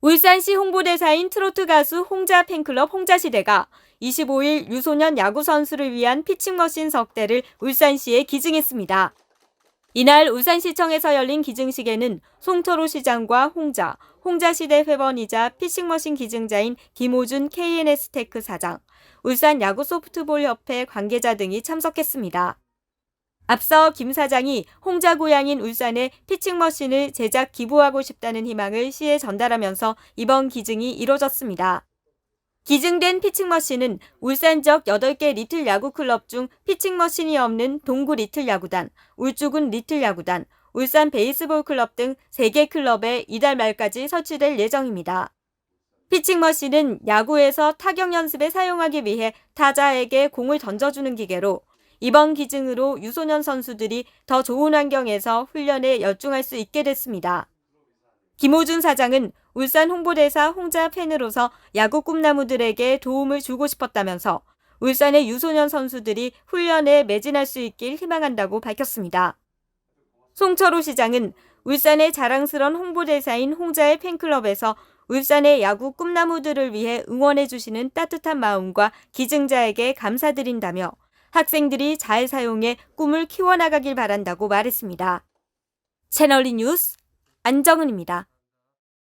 울산시 홍보대사인 트로트 가수 홍자 팬클럽 홍자시대가 25일 유소년 야구 선수를 위한 피칭머신 석 대를 울산시에 기증했습니다. 이날 울산시청에서 열린 기증식에는 송철호 시장과 홍자, 홍자시대 회원이자 피칭머신 기증자인 김호준 KNS테크 사장, 울산 야구 소프트볼 협회 관계자 등이 참석했습니다. 앞서 김 사장이 홍자 고향인 울산에 피칭머신을 제작 기부하고 싶다는 희망을 시에 전달하면서 이번 기증이 이뤄졌습니다. 기증된 피칭머신은 울산 지역 8개 리틀 야구 클럽 중 피칭머신이 없는 동구 리틀 야구단, 울주군 리틀 야구단, 울산 베이스볼 클럽 등 3개 클럽에 이달 말까지 설치될 예정입니다. 피칭머신은 야구에서 타격 연습에 사용하기 위해 타자에게 공을 던져주는 기계로 이번 기증으로 유소년 선수들이 더 좋은 환경에서 훈련에 열중할 수 있게 됐습니다. 김호준 사장은 울산 홍보대사 홍자 팬으로서 야구 꿈나무들에게 도움을 주고 싶었다면서 울산의 유소년 선수들이 훈련에 매진할 수 있길 희망한다고 밝혔습니다. 송철호 시장은 울산의 자랑스런 홍보대사인 홍자의 팬클럽에서 울산의 야구 꿈나무들을 위해 응원해 주시는 따뜻한 마음과 기증자에게 감사드린다며 학생들이 잘 사용해 꿈을 키워나가길 바란다고 말했습니다. 채널리 뉴스 안정은입니다.